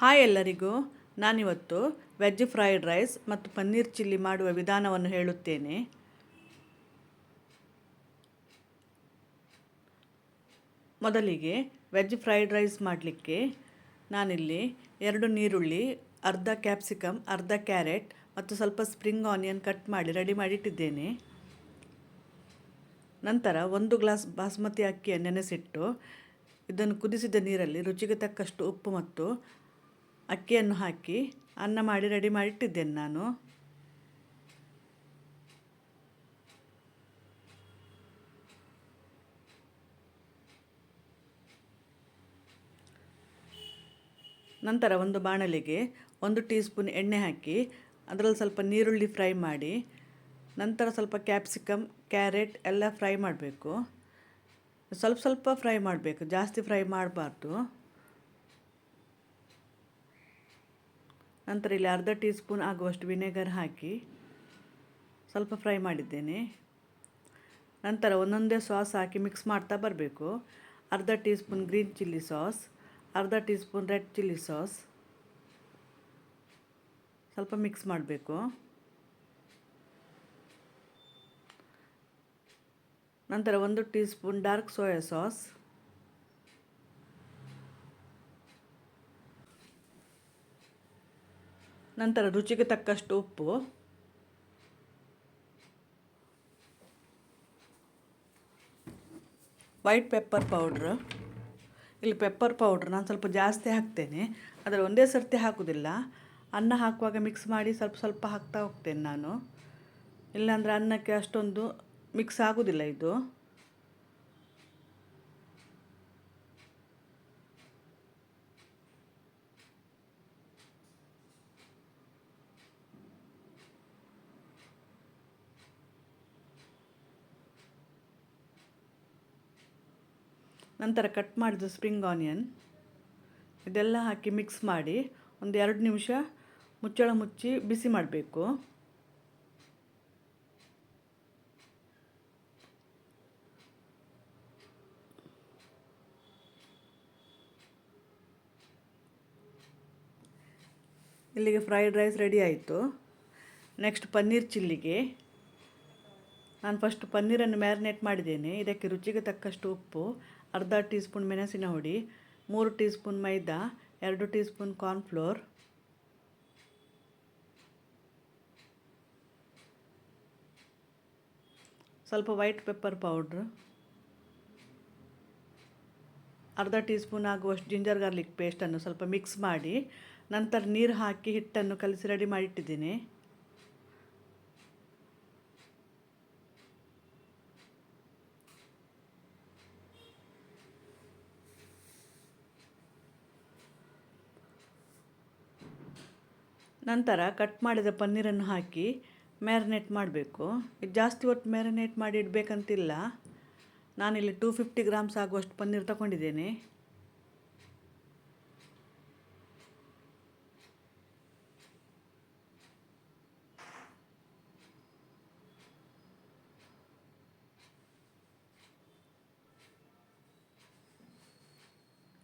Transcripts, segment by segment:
Hi ಎಲ್ಲರಿಗೂ. ನಾನಿವತ್ತು veg fried rice ಮತ್ತು ಪನ್ನೀರ್ ಚಿಲ್ಲಿ ಮಾಡುವ ವಿಧಾನವನ್ನು ಹೇಳುತ್ತೇನೆ. ಮೊದಲಿಗೆ ವೆಜ್ ಫ್ರೈಡ್ ರೈಸ್ ಮಾಡಲಿಕ್ಕೆ ನಾನಿಲ್ಲಿ ಎರಡು ನೀರುಳ್ಳಿ, ಅರ್ಧ ಕ್ಯಾಪ್ಸಿಕಮ್, ಅರ್ಧ ಕ್ಯಾರೆಟ್ ಮತ್ತು ಸ್ವಲ್ಪ ಸ್ಪ್ರಿಂಗ್ ಆನಿಯನ್ ಕಟ್ ಮಾಡಿ ರೆಡಿ ಮಾಡಿಟ್ಟಿದ್ದೇನೆ. ನಂತರ ಒಂದು ಗ್ಲಾಸ್ ಬಾಸ್ಮತಿ ಅಕ್ಕಿಯ ನೆನೆಸಿಟ್ಟು ಇದನ್ನು ಕುದಿಸಿದ ನೀರಲ್ಲಿ ರುಚಿಗೆ ತಕ್ಕಷ್ಟು ಉಪ್ಪು ಮತ್ತು ಅಕ್ಕಿಯನ್ನು ಹಾಕಿ ಅನ್ನ ಮಾಡಿ ರೆಡಿ ಮಾಡಿಟ್ಟಿದ್ದೇನೆ ನಾನು. ನಂತರ ಒಂದು ಬಾಣಲಿಗೆ ಒಂದು ಟೀ ಸ್ಪೂನ್ ಎಣ್ಣೆ ಹಾಕಿ ಅದರಲ್ಲಿ ಸ್ವಲ್ಪ ನೀರುಳ್ಳಿ ಫ್ರೈ ಮಾಡಿ, ನಂತರ ಸ್ವಲ್ಪ ಕ್ಯಾಪ್ಸಿಕಮ್, ಕ್ಯಾರೆಟ್ ಎಲ್ಲ ಫ್ರೈ ಮಾಡಬೇಕು. ಸ್ವಲ್ಪ ಸ್ವಲ್ಪ ಫ್ರೈ ಮಾಡಬೇಕು, ಜಾಸ್ತಿ ಫ್ರೈ ಮಾಡಬಾರ್ದು. ನಂತರ ಇಲ್ಲಿ ಅರ್ಧ ಟೀ ಸ್ಪೂನ್ ಆಗುವಷ್ಟು ವಿನೆಗರ್ ಹಾಕಿ ಸ್ವಲ್ಪ ಫ್ರೈ ಮಾಡಿದ್ದೇನೆ. ನಂತರ ಒಂದೊಂದೇ ಸಾಸ್ ಹಾಕಿ ಮಿಕ್ಸ್ ಮಾಡ್ತಾ ಬರಬೇಕು. ಅರ್ಧ teaspoon green chilli sauce, ಅರ್ಧ teaspoon red chilli sauce ಸ್ವಲ್ಪ ಮಿಕ್ಸ್ ಮಾಡಬೇಕು. ನಂತರ ಒಂದು teaspoon dark soya sauce ನಂತರ ರುಚಿಗೆ ತಕ್ಕಷ್ಟು ಉಪ್ಪು. ವೈಟ್ ಪೆಪ್ಪರ್ ಪೌಡ್ರ್ ಇಲ್ಲಿ ಪೆಪ್ಪರ್ ಪೌಡ್ರ್ ನಾನು ಸ್ವಲ್ಪ ಜಾಸ್ತಿ ಹಾಕ್ತೇನೆ. ಆದರೆ ಒಂದೇ ಸರ್ತಿ ಹಾಕೋದಿಲ್ಲ. ಅನ್ನ ಹಾಕುವಾಗ ಮಿಕ್ಸ್ ಮಾಡಿ ಸ್ವಲ್ಪ ಸ್ವಲ್ಪ ಹಾಕ್ತಾ ಹೋಗ್ತೇನೆ ನಾನು. ಇಲ್ಲಾಂದರೆ ಅನ್ನಕ್ಕೆ ಅಷ್ಟೊಂದು ಮಿಕ್ಸ್ ಆಗೋದಿಲ್ಲ ಇದು. ನಂತರ ಕಟ್ ಮಾಡಿದ ಸ್ಪ್ರಿಂಗ್ ಆನಿಯನ್ ಇದೆಲ್ಲ ಹಾಕಿ ಮಿಕ್ಸ್ ಮಾಡಿ ಒಂದು ಎರಡು ನಿಮಿಷ ಮುಚ್ಚಳ ಮುಚ್ಚಿ ಬಿಸಿ ಮಾಡಬೇಕು. ಇಲ್ಲಿಗೆ ಫ್ರೈಡ್ ರೈಸ್ ರೆಡಿ ಆಯಿತು. ನೆಕ್ಸ್ಟ್ ಪನ್ನೀರ್ ಚಿಲ್ಲಿಗೆ. ನಾನು ಫಸ್ಟ್ ಪನ್ನೀರನ್ನು ಮ್ಯಾರಿನೇಟ್ ಮಾಡಿದ್ದೇನೆ. ಇದಕ್ಕೆ ರುಚಿಗೆ ತಕ್ಕಷ್ಟು ಉಪ್ಪು. ಅರ್ಧ ಟೀ ಸ್ಪೂನ್ ಮೆಣಸಿನ ಹುಡಿ, ಮೂರು ಟೀ ಸ್ಪೂನ್ ಮೈದಾ, ಎರಡು ಟೀ ಸ್ಪೂನ್ ಕಾರ್ನ್ಫ್ಲೋರ್. ಸ್ವಲ್ಪ ವೈಟ್ ಪೆಪ್ಪರ್ ಪೌಡ್ರ್. ಅರ್ಧ ಟೀ ಸ್ಪೂನ್ ಆಗುವಷ್ಟು ಜಿಂಜರ್ ಗಾರ್ಲಿಕ್ ಪೇಸ್ಟನ್ನು ಸ್ವಲ್ಪ ಮಿಕ್ಸ್ ಮಾಡಿ, ನಂತರ ನೀರು ಹಾಕಿ ಹಿಟ್ಟನ್ನು ಕಲಸಿ ರೆಡಿ ಮಾಡಿಟ್ಟಿದ್ದೀನಿ. ನಂತರ ಕಟ್ ಮಾಡಿದ ಪನ್ನೀರನ್ನು ಹಾಕಿ ಮ್ಯಾರಿನೇಟ್ ಮಾಡಬೇಕು. ಇದು ಜಾಸ್ತಿ ಹೊತ್ತು ಮ್ಯಾರಿನೇಟ್ ಮಾಡಿ ಇಡಬೇಕಂತಿಲ್ಲ. ನಾನಿಲ್ಲಿ ಟೂ ಫಿಫ್ಟಿ ಗ್ರಾಮ್ಸ್ ಆಗುವಷ್ಟು ಪನ್ನೀರ್ ತಗೊಂಡಿದ್ದೇನೆ.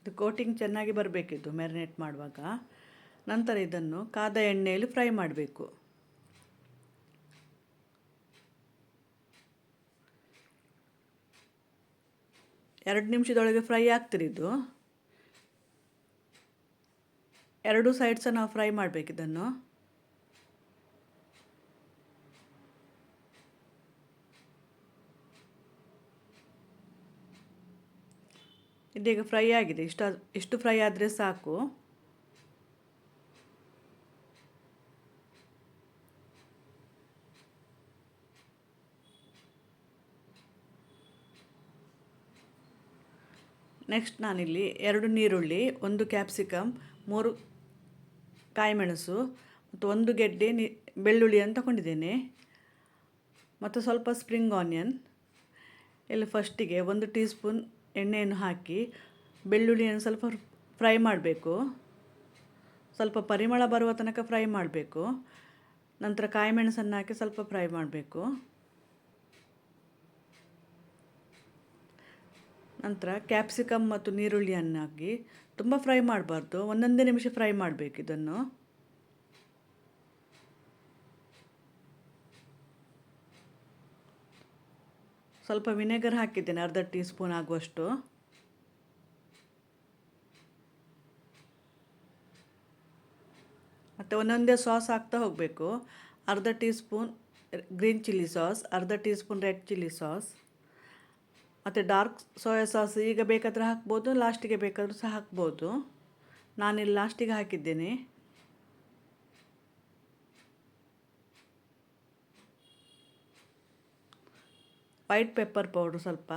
ಇದು ಕೋಟಿಂಗ್ ಚೆನ್ನಾಗಿ ಬರಬೇಕಿತ್ತು ಮ್ಯಾರಿನೇಟ್ ಮಾಡುವಾಗ. ನಂತರ ಇದನ್ನು ಕಾದ ಎಣ್ಣೆಯಲ್ಲಿ ಫ್ರೈ ಮಾಡಬೇಕು. ಎರಡು ನಿಮಿಷದೊಳಗೆ ಫ್ರೈ ಆಗ್ತಿರಿದ್ದು ಎರಡು ಸೈಡ್ಸ ನಾವು ಫ್ರೈ ಮಾಡಬೇಕು ಇದನ್ನು. ಇದೀಗ ಫ್ರೈ ಆಗಿದೆ. ಇಷ್ಟು ಇಷ್ಟು ಫ್ರೈ ಆದರೆ ಸಾಕು. ನೆಕ್ಸ್ಟ್ ನಾನಿಲ್ಲಿ ಎರಡು ನೀರುಳ್ಳಿ, ಒಂದು ಕ್ಯಾಪ್ಸಿಕಮ್ ಮೂರು ಕಾಯಿಮೆಣಸು, ಮತ್ತು ಒಂದು ಗೆಡ್ಡೆ ನೀ ಬೆಳ್ಳುಳ್ಳಿಯನ್ನು ತಗೊಂಡಿದ್ದೇನೆ. ಮತ್ತು ಸ್ವಲ್ಪ ಸ್ಪ್ರಿಂಗ್ ಆನಿಯನ್ ಇಲ್ಲಿ ಫಸ್ಟಿಗೆ ಒಂದು ಟೀ ಸ್ಪೂನ್ ಎಣ್ಣೆಯನ್ನು ಹಾಕಿ, ಬೆಳ್ಳುಳ್ಳಿಯನ್ನು ಸ್ವಲ್ಪ ಫ್ರೈ ಮಾಡಬೇಕು. ಸ್ವಲ್ಪ ಪರಿಮಳ ಬರುವ ತನಕ ಫ್ರೈ ಮಾಡಬೇಕು. ನಂತರ ಕಾಯಿಮೆಣಸನ್ನು ಹಾಕಿ ಸ್ವಲ್ಪ ಫ್ರೈ ಮಾಡಬೇಕು. ನಂತರ ಕ್ಯಾಪ್ಸಿಕಮ್ ಮತ್ತು ನೀರುಳ್ಳಿಯನ್ನು ಹಾಕಿ ತುಂಬ ಫ್ರೈ ಮಾಡಬಾರ್ದು. ಒಂದೊಂದೇ ನಿಮಿಷ ಫ್ರೈ ಮಾಡಬೇಕು ಇದನ್ನು. ಸ್ವಲ್ಪ ವಿನೆಗರ್ ಹಾಕಿದ್ದೇನೆ, ಅರ್ಧ ಟೀ ಸ್ಪೂನ್ ಆಗುವಷ್ಟು. ಮತ್ತು ಒಂದೊಂದೇ ಸಾಸ್ ಹಾಕ್ತಾ ಹೋಗಬೇಕು. ಅರ್ಧ teaspoon green chilli sauce ಅರ್ಧ teaspoon red chilli sauce ಮತ್ತು ಡಾರ್ಕ್ ಸೋಯಾ ಸಾಸ್ ಈಗ ಬೇಕಾದರೆ ಹಾಕ್ಬೋದು ಲಾಸ್ಟಿಗೆ ಬೇಕಾದರೂ ಸಹ ಹಾಕ್ಬೋದು. ನಾನಿಲ್ಲಿ ಲಾಸ್ಟಿಗೆ ಹಾಕಿದ್ದೇನೆ. ವೈಟ್ ಪೆಪ್ಪರ್ ಪೌಡ್ರ್ ಸ್ವಲ್ಪ.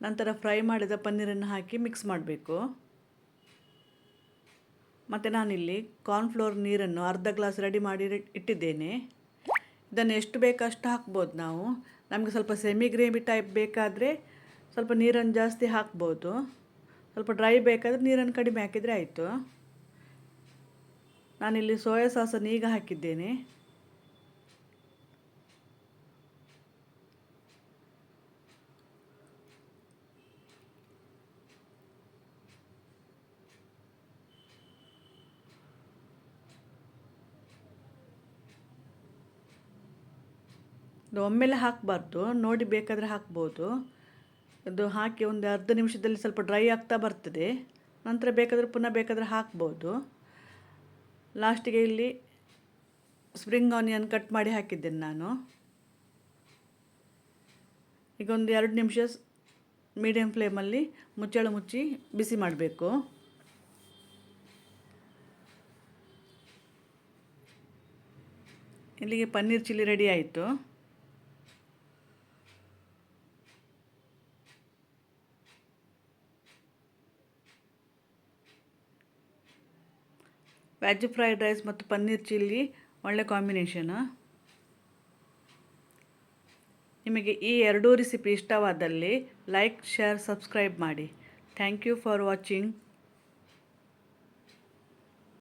ನಂತರ ಫ್ರೈ ಮಾಡಿದ ಪನ್ನೀರನ್ನು ಹಾಕಿ ಮಿಕ್ಸ್ ಮಾಡಬೇಕು. ಮತ್ತು ನಾನಿಲ್ಲಿ ಕಾರ್ನ್ಫ್ಲೋರ್ ನೀರನ್ನು ಅರ್ಧ ಗ್ಲಾಸ್ ರೆಡಿ ಮಾಡಿ ಇಟ್ಟಿದ್ದೇನೆ. ಇದನ್ನು ಎಷ್ಟು ಬೇಕಷ್ಟು ಹಾಕ್ಬೋದು ನಾವು. ನಮಗೆ ಸ್ವಲ್ಪ ಸೆಮಿ ಗ್ರೇವಿ ಟೈಪ್ ಬೇಕಾದರೆ ಸ್ವಲ್ಪ ನೀರನ್ನು ಜಾಸ್ತಿ ಹಾಕ್ಬೋದು. ಸ್ವಲ್ಪ ಡ್ರೈ ಬೇಕಾದರೆ ನೀರನ್ನು ಕಡಿಮೆ ಹಾಕಿದರೆ ಆಯಿತು. ನಾನಿಲ್ಲಿ ಸೋಯಾ ಸಾಸನ್ನು ಈಗ ಹಾಕಿದ್ದೇನೆ. ಇದು ಒಮ್ಮೆಲೆ ಹಾಕಬಾರ್ದು, ನೋಡಿ ಬೇಕಾದರೆ ಹಾಕ್ಬೋದು. ಅದು ಹಾಕಿ ಒಂದು ಅರ್ಧ ನಿಮಿಷದಲ್ಲಿ ಸ್ವಲ್ಪ ಡ್ರೈ ಆಗ್ತಾ ಬರ್ತದೆ. ನಂತರ ಬೇಕಾದರೆ ಪುನಃ ಬೇಕಾದರೆ ಹಾಕ್ಬೋದು. ಲಾಸ್ಟಿಗೆ ಇಲ್ಲಿ ಸ್ಪ್ರಿಂಗ್ ಆನಿಯನ್ ಕಟ್ ಮಾಡಿ ಹಾಕಿದ್ದೇನೆ ನಾನು. ಈಗ ಒಂದು ಎರಡು ನಿಮಿಷ ಮೀಡಿಯಮ್ ಫ್ಲೇಮಲ್ಲಿ ಮುಚ್ಚಳ ಮುಚ್ಚಿ ಬಿಸಿ ಮಾಡಬೇಕು. ಇಲ್ಲಿಗೆ ಪನ್ನೀರ್ ಚಿಲ್ಲಿ ರೆಡಿ ಆಯಿತು. ವೆಜ್ ಫ್ರೈಡ್ ರೈಸ್ ಮತ್ತು ಪನ್ನೀರ್ ಚಿಲ್ಲಿ, ಒಳ್ಳೆ ಕಾಂಬಿನೇಷನ್. ನಿಮಗೆ ಈ ಎರಡೂ ರೆಸಿಪಿ ಇಷ್ಟವಾದಲ್ಲಿ ಲೈಕ್, ಶೇರ್, ಸಬ್ಸ್ಕ್ರೈಬ್ ಮಾಡಿ. Thank you for watching.